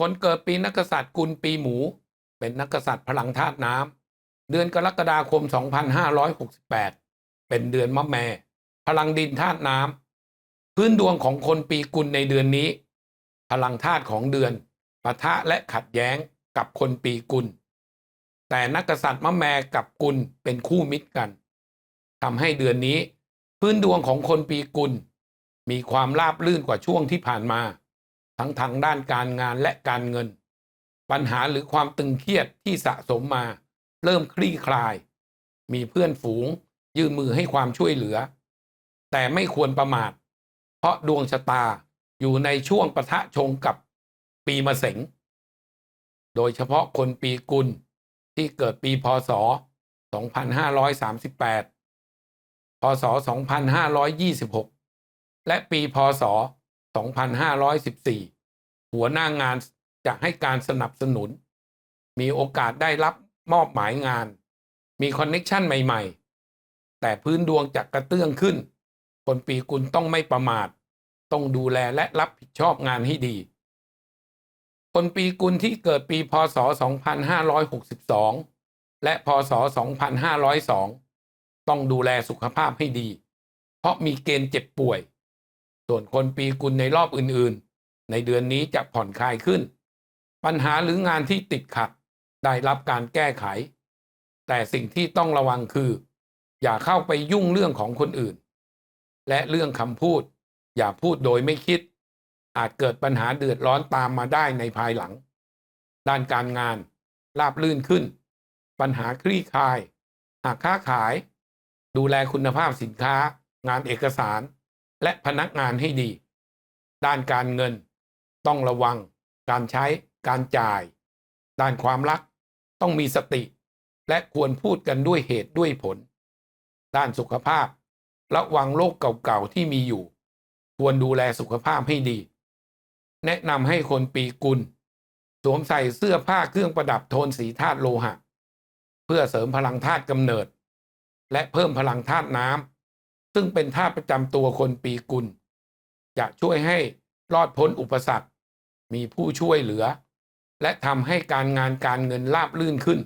คนเกิดปีนักษัตริย์กุลปีหมู เป็นนักษัตริย์พลังธาตุน้ำเดือนกรกฎาคม 2568 เป็นเดือนมะแม่ พลังดินธาตุน้ำพื้นดวงของคนปีกุลในเดือนนี้ พลังธาตุของเดือนปะทะและขัดแย้งกับคนปีกุล แต่นักกษัตริย์มะแม่กับกุลเป็นคู่มิตรกันทำให้เดือนนี้ พื้นดวงของคนปีกุล มีความราบรื่นกว่าช่วงที่ผ่านมา ทั้งทางด้านการงานและการเงิน ปัญหาหรือความตึงเครียดที่สะสมมา เริ่มคลี่คลาย มีเพื่อนฝูง ยื่นมือให้ความช่วยเหลือ แต่ไม่ควรประมาท เพราะดวงชะตาอยู่ในช่วงปะทะชงกับปีมะเสงโดยเฉพาะคนปีกุลที่เกิดปีพศ 2538 พศ 2526 และปีพศ 2514 หัวหน้างานจะให้การสนับสนุน มีโอกาสได้รับมอบหมายงาน มีคอนเน็กชันใหม่ ๆ แต่พื้นดวงจะกระเตื้องขึ้น คนปีกุลต้องไม่ประมาท ต้องดูแลและรับผิดชอบงานให้ดี คนปีกุลที่เกิดปีพศ 2562 และพศ 2502 ต้องดูแลสุขภาพให้ดี เพราะมีเกณฑ์เจ็บป่วย ส่วนคนปีกุลในรอบอื่นๆ ในเดือนนี้จะผ่อนคลายขึ้น ปัญหาหรืองานที่ติดขัดได้รับการแก้ไข แต่สิ่งที่ต้องระวังคือ อย่าเข้าไปยุ่งเรื่องของคนอื่น และเรื่องคำพูด อย่าพูดโดยไม่คิด อาจเกิดปัญหาเดือดร้อนตามมาได้ในภายหลัง ด้านการงานราบลื่นขึ้น ปัญหาคลี่คลาย หากค้าขาย ดูแลคุณภาพสินค้า งานเอกสาร และพนักงานให้ดี ด้านการเงิน ต้องระวังการใช้การจ่าย ด้านความรักต้องมีสติ และควรพูดกันด้วยเหตุด้วยผล ด้านสุขภาพ ระวังโรคเก่าๆที่มีอยู่ ควรดูแลสุขภาพให้ดี แนะนำให้คนปีกุล สวมใส่เสื้อผ้าเครื่องประดับโทนสีธาตุโลหะ เพื่อเสริมพลังธาตุกำเนิด และเพิ่มพลังธาตุน้ำซึ่งเป็นธาตุประจำตัวคนปีกุล จะช่วยให้รอดพ้นอุปสรรค มีผู้ช่วยเหลือ และทำให้การงานการเงินราบลื่นขึ้น